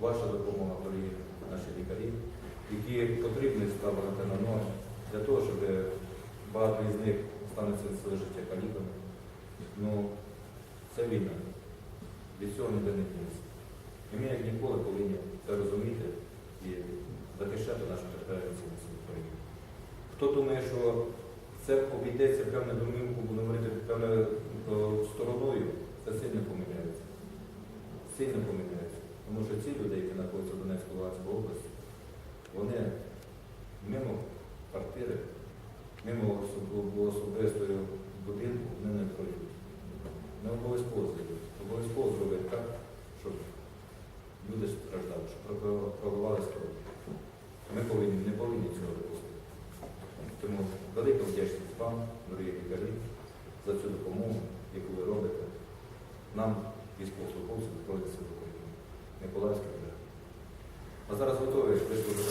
ваша допомога, дорогі наші лікарі, які потрібні ставити на ноги для того, щоб багато із них станеться своє життя каліками. Ну, це війна. Від цього ніде не дінеться. І ми, як ніколи, повинні це розуміти і захищати нашу територіальну цілісність України. Хто думає, що це обійдеться певне домівку, будемо говорити певне е, стороною, це сильно помиляється. Сильно помиляється. Тому що ці люди, які знаходяться в Донецькій Луганській області, вони мимо квартири, мимо особ- особистої будинку вони не пройдуть. Не обов'язково зайдуть. Обов'язково зробити так, щоб люди страждали, щоб пролив- проливалися кров. Ми повинні, не повинні цього допустити. Тому велика вдячність вам, дорогі лікарі, за цю допомогу, яку ви робите нам, військовослужбовцям Збройних сил України. Миколаївський район. А зараз готові висловити